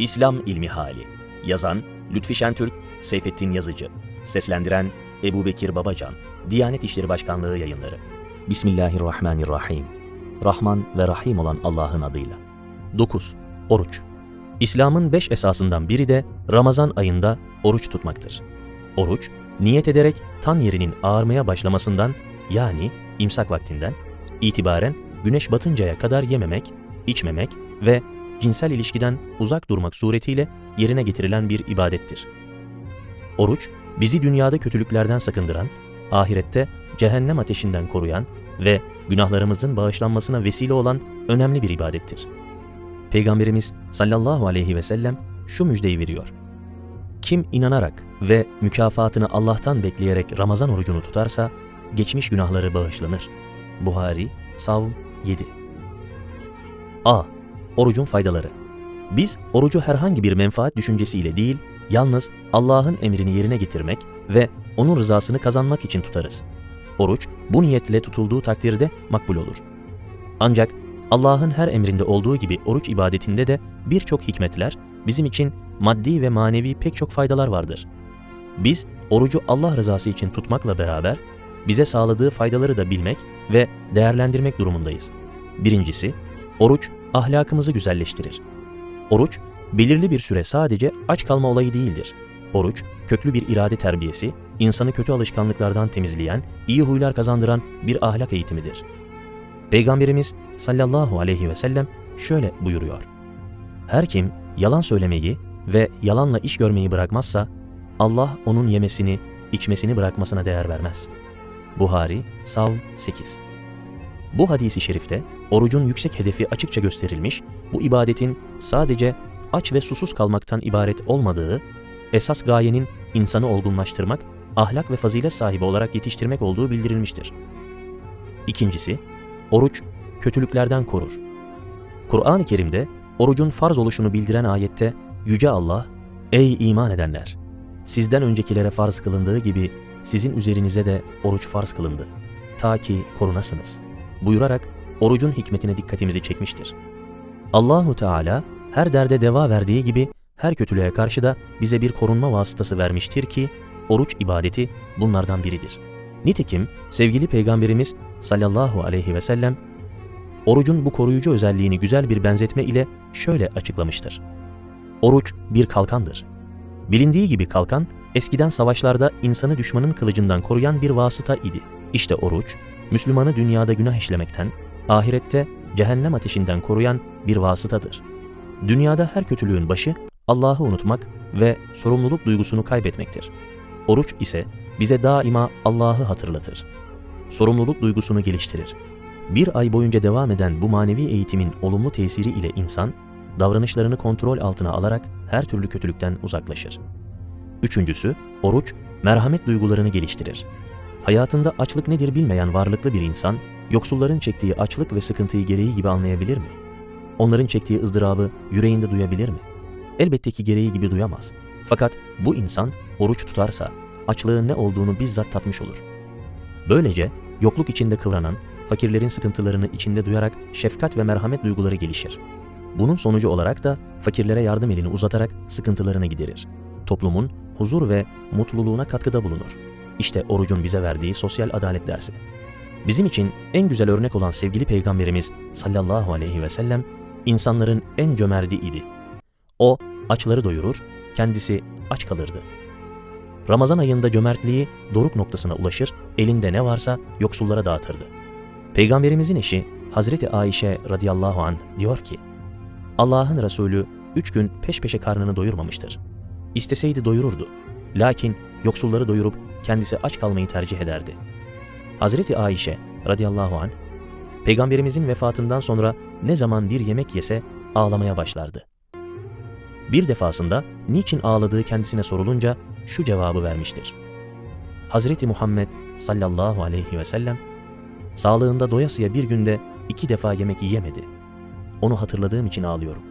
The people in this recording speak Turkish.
İslam İlmi Hali. Yazan Lütfi Şentürk, Seyfettin Yazıcı. Seslendiren Ebu Bekir Babacan. Diyanet İşleri Başkanlığı yayınları. Bismillahirrahmanirrahim. Rahman ve Rahim olan Allah'ın adıyla. 9. Oruç. İslam'ın beş esasından biri de Ramazan ayında oruç tutmaktır. Oruç, niyet ederek tan yerinin ağarmaya başlamasından yani imsak vaktinden itibaren güneş batıncaya kadar yememek, içmemek ve cinsel ilişkiden uzak durmak suretiyle yerine getirilen bir ibadettir. Oruç, bizi dünyada kötülüklerden sakındıran, ahirette cehennem ateşinden koruyan ve günahlarımızın bağışlanmasına vesile olan önemli bir ibadettir. Peygamberimiz sallallahu aleyhi ve sellem şu müjdeyi veriyor. Kim inanarak ve mükafatını Allah'tan bekleyerek Ramazan orucunu tutarsa, geçmiş günahları bağışlanır. Buhari, Savm 7 A. Orucun faydaları Biz orucu herhangi bir menfaat düşüncesiyle değil, yalnız Allah'ın emrini yerine getirmek ve O'nun rızasını kazanmak için tutarız. Oruç, bu niyetle tutulduğu takdirde makbul olur. Ancak Allah'ın her emrinde olduğu gibi oruç ibadetinde de birçok hikmetler, bizim için maddi ve manevi pek çok faydalar vardır. Biz orucu Allah rızası için tutmakla beraber bize sağladığı faydaları da bilmek ve değerlendirmek durumundayız. Birincisi, oruç ahlakımızı güzelleştirir. Oruç, belirli bir süre sadece aç kalma olayı değildir. Oruç, köklü bir irade terbiyesi, insanı kötü alışkanlıklardan temizleyen, iyi huylar kazandıran bir ahlak eğitimidir. Peygamberimiz sallallahu aleyhi ve sellem şöyle buyuruyor. Her kim yalan söylemeyi ve yalanla iş görmeyi bırakmazsa, Allah onun yemesini, içmesini bırakmasına değer vermez. Buhari, Savm 8 Bu hadisi şerifte orucun yüksek hedefi açıkça gösterilmiş, bu ibadetin sadece aç ve susuz kalmaktan ibaret olmadığı, esas gayenin insanı olgunlaştırmak, ahlak ve fazilet sahibi olarak yetiştirmek olduğu bildirilmiştir. İkincisi, oruç kötülüklerden korur. Kur'an-ı Kerim'de orucun farz oluşunu bildiren ayette Yüce Allah, Ey iman edenler! Sizden öncekilere farz kılındığı gibi sizin üzerinize de oruç farz kılındı. Ta ki korunasınız. Buyurarak orucun hikmetine dikkatimizi çekmiştir. Allahu Teala her derde deva verdiği gibi her kötülüğe karşı da bize bir korunma vasıtası vermiştir ki oruç ibadeti bunlardan biridir. Nitekim sevgili Peygamberimiz sallallahu aleyhi ve sellem orucun bu koruyucu özelliğini güzel bir benzetme ile şöyle açıklamıştır. Oruç bir kalkandır. Bilindiği gibi kalkan eskiden savaşlarda insanı düşmanın kılıcından koruyan bir vasıta idi. İşte oruç, Müslümanı dünyada günah işlemekten, ahirette cehennem ateşinden koruyan bir vasıtadır. Dünyada her kötülüğün başı Allah'ı unutmak ve sorumluluk duygusunu kaybetmektir. Oruç ise bize daima Allah'ı hatırlatır. Sorumluluk duygusunu geliştirir. Bir ay boyunca devam eden bu manevi eğitimin olumlu tesiri ile insan, davranışlarını kontrol altına alarak her türlü kötülükten uzaklaşır. Üçüncüsü, oruç, merhamet duygularını geliştirir. Hayatında açlık nedir bilmeyen varlıklı bir insan, yoksulların çektiği açlık ve sıkıntıyı gereği gibi anlayabilir mi? Onların çektiği ızdırabı yüreğinde duyabilir mi? Elbette ki gereği gibi duyamaz. Fakat bu insan oruç tutarsa açlığın ne olduğunu bizzat tatmış olur. Böylece yokluk içinde kıvranan, fakirlerin sıkıntılarını içinde duyarak şefkat ve merhamet duyguları gelişir. Bunun sonucu olarak da fakirlere yardım elini uzatarak sıkıntılarını giderir. Toplumun huzur ve mutluluğuna katkıda bulunur. İşte orucun bize verdiği sosyal adalet dersi. Bizim için en güzel örnek olan sevgili Peygamberimiz sallallahu aleyhi ve sellem insanların en cömerti idi. O açları doyurur, kendisi aç kalırdı. Ramazan ayında cömertliği doruk noktasına ulaşır, elinde ne varsa yoksullara dağıtırdı. Peygamberimizin eşi Hazreti Ayşe radıyallahu an diyor ki, Allah'ın Resulü üç gün peş peşe karnını doyurmamıştır. İsteseydi doyururdu. Lakin yoksulları doyurup kendisi aç kalmayı tercih ederdi. Hazreti Ayşe radıyallahu an Peygamberimizin vefatından sonra ne zaman bir yemek yese ağlamaya başlardı. Bir defasında niçin ağladığı kendisine sorulunca şu cevabı vermiştir. Hazreti Muhammed sallallahu aleyhi ve sellem sağlığında doyasıya bir günde iki defa yemek yiyemedi. Onu hatırladığım için ağlıyorum.